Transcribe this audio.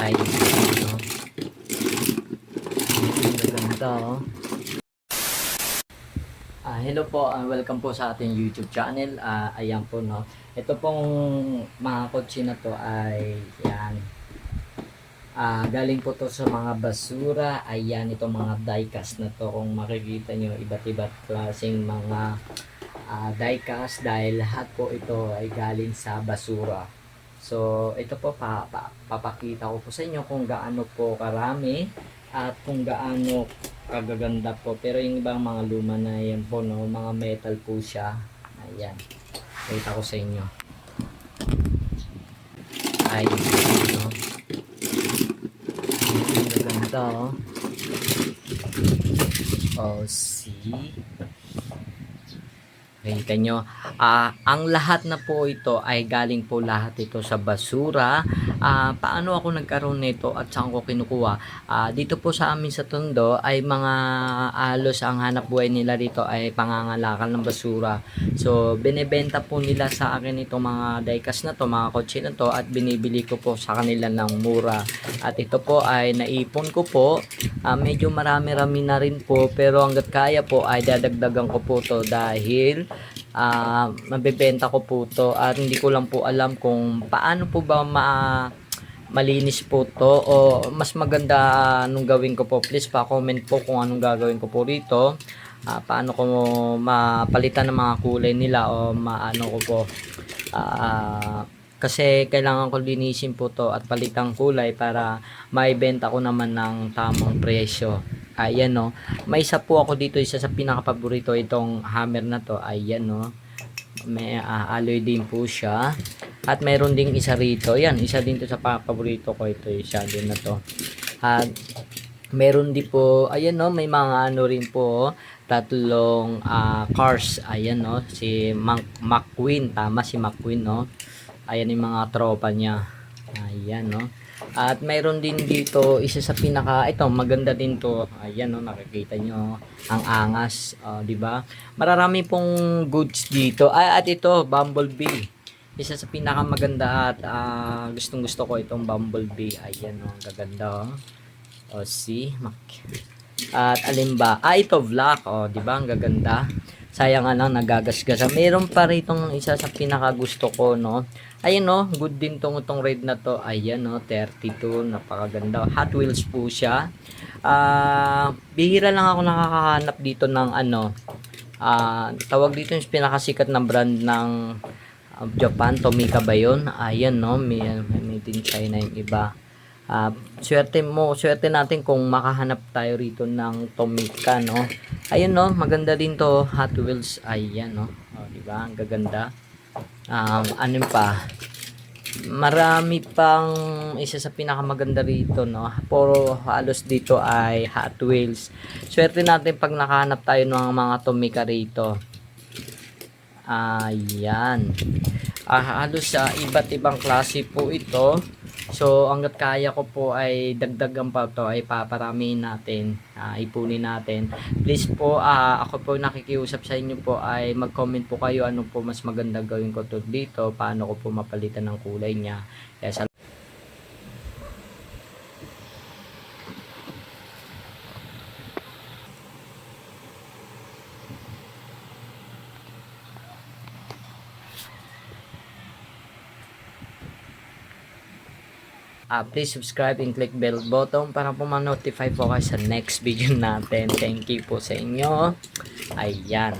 Ay. Ang ganda, oh. Ah, hello po, ah, welcome po sa ating YouTube channel. Ah, ayan po, no. Ito pong mga kotse na to ay, yan. Ah, galing po to sa mga basura. Ayan, itong mga diecast na to. Kung makikita nyo, iba't iba't klaseng mga ah, diecast dahil lahat po ito ay galing sa basura. So, ito po, pa, pa, papakita ko po sa inyo kung gaano po karami at kung gaano kagaganda po. Pero yung ibang mga luma na yan po, no, mga metal po siya. Ayan. Pakita ko sa inyo. Ay, no. Ang gaganda, oh. Oh, see? Nakita nyo, ah, ang lahat na po ito ay galing po lahat ito sa basura. Ah, paano ako nagkaroon nito at saan ko kinukuha? Ah, dito po sa amin sa Tondo ay mga alos ang hanap buhay nila dito ay pangangalakal ng basura. So, binebenta po nila sa akin itong mga diecast na to, mga kotse na to at binibili ko po sa kanila ng mura. At ito po ay naipon ko po. Ah, medyo marami-rami na rin po pero hanggat kaya po ay dadagdagan ko po to dahil ah mabebenta ko po to at hindi ko lang po alam kung paano po ba ma malinis po to o mas maganda anong gawin ko po. Please pa comment po kung anong gagawin ko po rito. Ah, paano ko mapalitan ng mga kulay nila o maano ko po. Ah, kasi kailangan ko linisin po to at palitan kulay para maibenta ko naman ng tamang presyo. Ayan no? May isa po ako dito isa sa pinaka-paborito itong hammer na to. Ayan no? May ah, alloy din po siya. At mayroon ding isa rito. Yan isa din to sa pa- paborito ko. Ito isa din na to. At meron din po ayan no? May mga ano rin po tatlong ah, cars. Ayan no? Si Mac McQueen tama si McQueen no ayan yung mga tropa niya. Ayan no? At mayroon din dito isa sa pinaka ito maganda din to. Ayan no? Nakikita nyo ang angas oh, di ba? Mararami pong goods dito. Ay at ito bumblebee. Isa sa pinaka maganda at ah, gustong gusto ko itong bumblebee. Ayan no? Ang gaganda oh. O see? Mak- at alin ba? Ah ito black oh di ba? Ang gaganda. Sayang nga lang nagagasgasa meron pa ritong isa sa pinaka gusto ko no? Ayun no? Good din tong itong red na to. Ayan no? 32 napakaganda. Hot Wheels po siya. Ah bihira lang ako nakakahanap dito ng ano. Ah tawag dito yung pinakasikat na brand ng ah, Japan. Tomica ba yun? Ayan no? May, may made in China yung iba Ah, swerte mo, swerte natin kung makahanap tayo rito ng Tomica, no? Ayun, no? Maganda din to, Hot Wheels. Ayan, no? Oh, di ba? Ang gaganda. Um, ano pa? Marami pang isa sa pinakamaganda rito, no? Puro halos dito ay Hot Wheels. Swerte natin pag nakahanap tayo ng mga Tomica rito. Ayan. Ah, halos sa iba't ibang klase po ito. So, hanggat kaya ko po ay dagdagan pa to ay paparamihin natin, ah, ipunin natin. Please po, ah, ako po nakikiusap sa inyo po ay mag-comment po kayo ano po mas maganda gawin ko to dito, paano ko po mapalitan ng kulay niya. Kaya Ah, please subscribe and click bell button para po ma-notify po kayo sa next video natin. Thank you po sa inyo. Ayan.